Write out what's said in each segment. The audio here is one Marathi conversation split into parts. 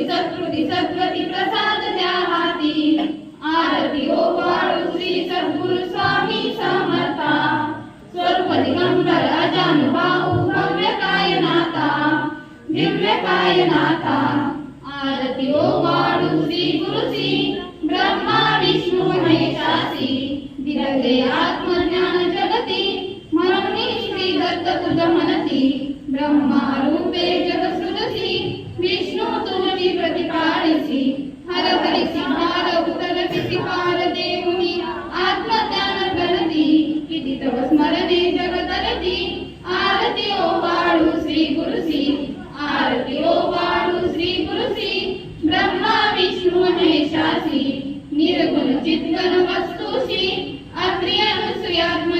शांती सद्वृती सत्कृती सद्गती प्रसाद द्या हाती. आरती हो ओ वाळू श्री सद्गुरु स्वामी समर्था. स्वरूप दिगंबर अजानुभाऊ भव्य काय नाता? दिव्य काय नाता? आरती हो ओ वाळू श्री गुरु श्री ब्रह्मा विष्णू महेशासी. दिरले आत्मज्ञान जगती मरणी श्री दत्त तुझ मनसी ब्रह्मा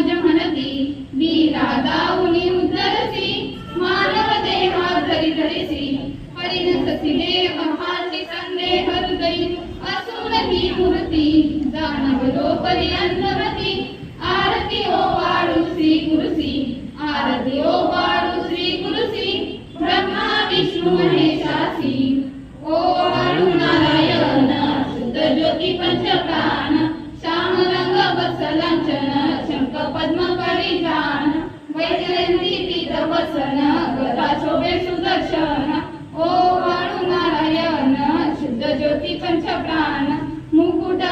अत्रियनुसुयात्मज म्हणती वीरा दाऊनी उद्धरसी मानव देहा धरी धरिसी परिणससी देव हाची संदेह हृदयी असून ही मूर्ती जाणवलो पर्यंतवती आरती ओ वाळू श्री गुरुसी आरती ओ वाळू श्री गुरुसी ब्रह्मा विष्णू महेशासी ओ वाळू नारायण शुद्ध ज्योती पंचप्राण श्याम रंग वत्सलांचन शंख पद्म परिजान वैजयंती तीत वसन गदा शोभे सुदर्शन ओ वाळू नारायण शुद्ध ज्योती पंचप्राण मुकुट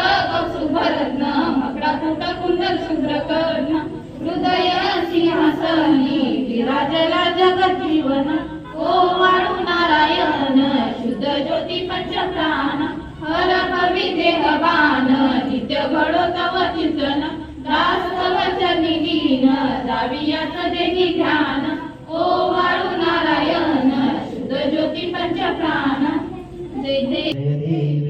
सुभरत्न मकरा कुट कुंडल शुद्र कर्ण हृदय सिंहासनी विराजला जगत जीवन. ओ वाळू नारायण शुद्ध ज्योती पंचप्राण हर कवी देहवान नित्य घडो तव चिंतन. दास तव चरणी दीन देही ध्यान. ओ वाळू नारायण शुद्ध ज्योती पंचप्राण जय देव.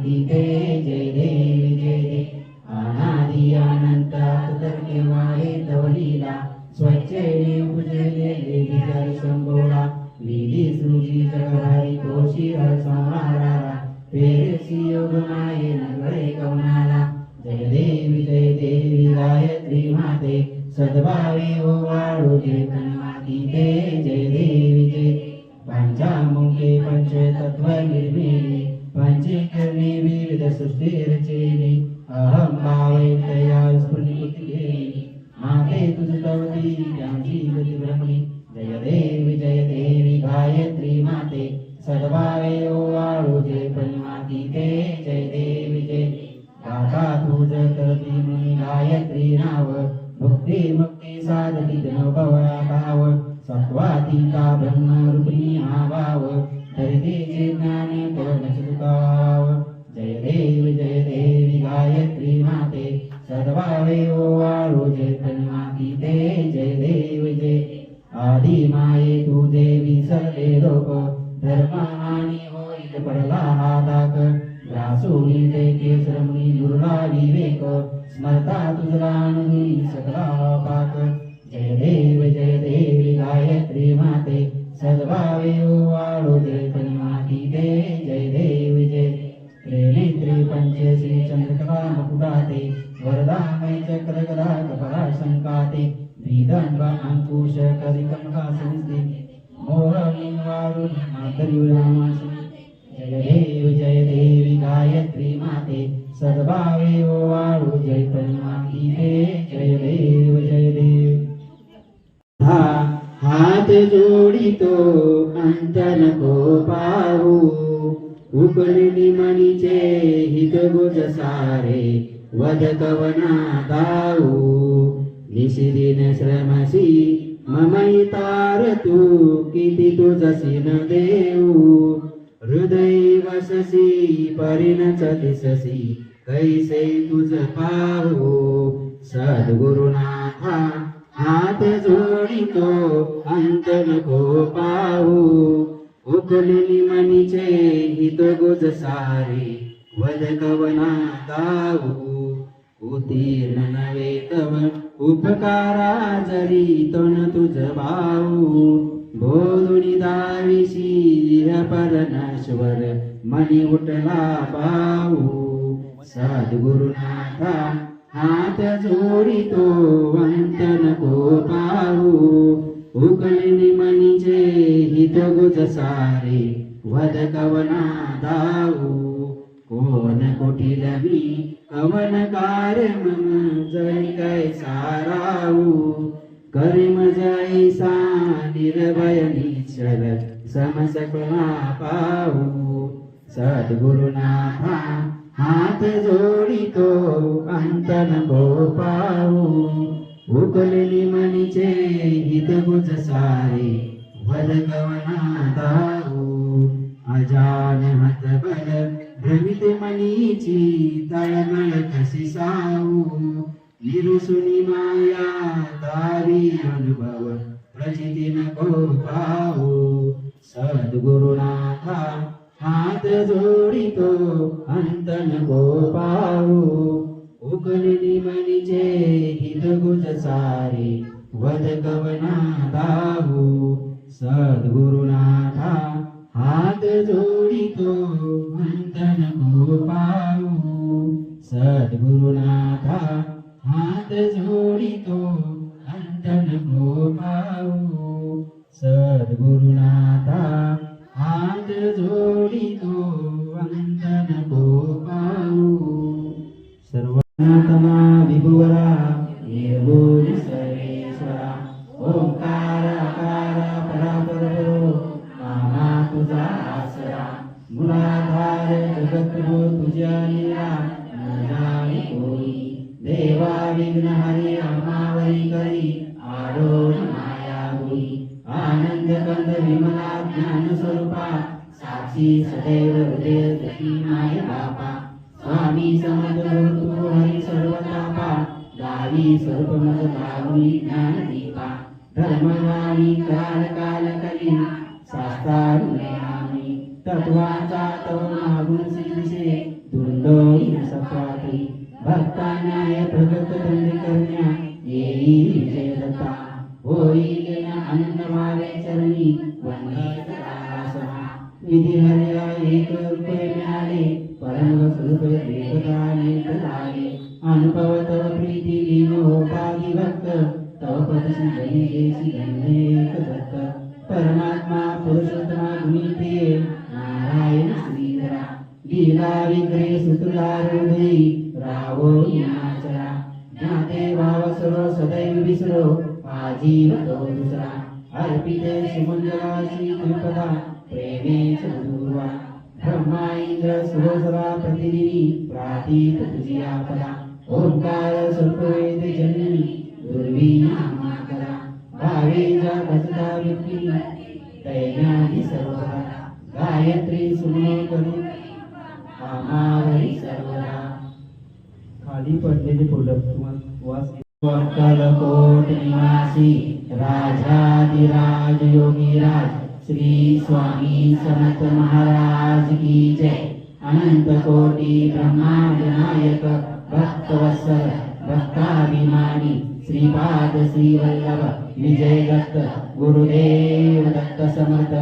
पणवाती जय देवी जय दे अनादि अनंत अतर्के वाहे धवलीला स्वच्छेने उजलेले देवी जय संभोळा विधी सृजी जगभारी कोशी हर संहाराला पेरसी योग माये नगळे कवनाला जय देवी जय देवी गायत्री माते सद्भावे ओ वाळू जय पणवाती ते सद्भावे ओ वाळू जय ते जय देव जय आदि माये तू देवी सर्वे लोक धर्मानी होईल पडला हा दाक ग्रासोनी ते दुर्गा दुर्ला विवेक स्मरता तुझला नुई सकला पाक जय देव अंकुश करिकमका संस्ते मोहनी वारुणी मातरी रामाशी जय देव जय गायत्री माते। सद्भावे ओ वाळू जय माती ते। जय देव जय देव हा हात जोडितो अंत नको पाहू उकळली मनीचे हित गुज सारे वद कवना दाऊ। निशिदिन श्रमसी ममई तार तू किती तुझसी न देऊ हृदय वससी परिणच कैसे तुझ पाहू। सद्गुरुनाथा हात जोडितो अंत नको पाहू। उकलेली मनीचे हित गुज सारे वद कवना गाऊ। उतीर्ण नवे तव उपकारा जरी तण तुझ भाऊ बोलुनी दाविशी परनश्वर मनी उठला पाऊ सद्गुरुनाथा हात जोडी तो वंतन को पाहू. उकळणी मनीचे हित गुज सारे वद कवना दाऊ कोण कोटील मी कवन कार्य मम जळी काय साराऊ. करीम जैसा निर्भय निश्चल समसपना पाऊ सद्गुरुनाथा हात जोडितो अंत नको पाहू उकलली मनीचे हित गुज सारे वद गवना दाऊ अजान हत बल भ्रमित मनीची तळमळ कशी साऊ निरुसुनी माया दारी अनुभव प्रचिती नको पाहू सद्गुरुनाथा हात जोडितो अंत नको पाहू उकलनी मनीचे हित गुज सारे वद कवना दाहू सद्गुरुनाथा हात जोडितो अंत नको सद्गुरुनाथा हात झो विमला ज्ञान स्वरूपा साक्षी सदैव हृदय गती माय बापा। स्वामी समर्थ गुरु हरी सर्वतापा गावी सर्व मज लावणी ज्ञान दीपा धर्मवाणी काल काल कली शास्त्रारुणे तत्वाचा तव मागून सिद्धे प्रीती तवपदसि हो पागी परमात्मा पुरुषोत्तमा गुणी प्रिय नारायण श्रीधरा लीला विग्रह सुतुला हृदयी ज्ञाते भाव सदैव विसरो आजीव तो दुसरा अर्पिते सुमंगला श्री त्रिपदा प्रेमे सद्गुरुवा ब्रह्मा इंद्र सुरोसरा प्रतिनिधी प्रातीत तुझी ओंकार सर्पवेद जननी दुर्वी नामा करा. भावेजा भजता व्यक्ती दैन्यादी सर्वदा. गायत्री सुमनो करू कामावरी सर्वदा. खाली पडलेले फुलं वास वक्कलकोट निवासी राजाधिराज योगीराज श्री स्वामी समर्थ महाराज की जय. अनंत कोटी ब्रह्मांड नायक. भक्तवत्सल भक्ताभिमानी श्रीपाद श्रीवल्लभ विजय दत्त गुरुदेव दत्त समर्थ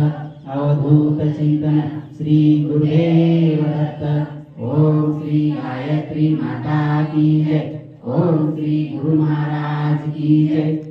अवधूत चिंतन श्री गुरुदेव दत्त। ओम श्री गायत्री माता की जय ओम श्री गुरु महाराज की जय।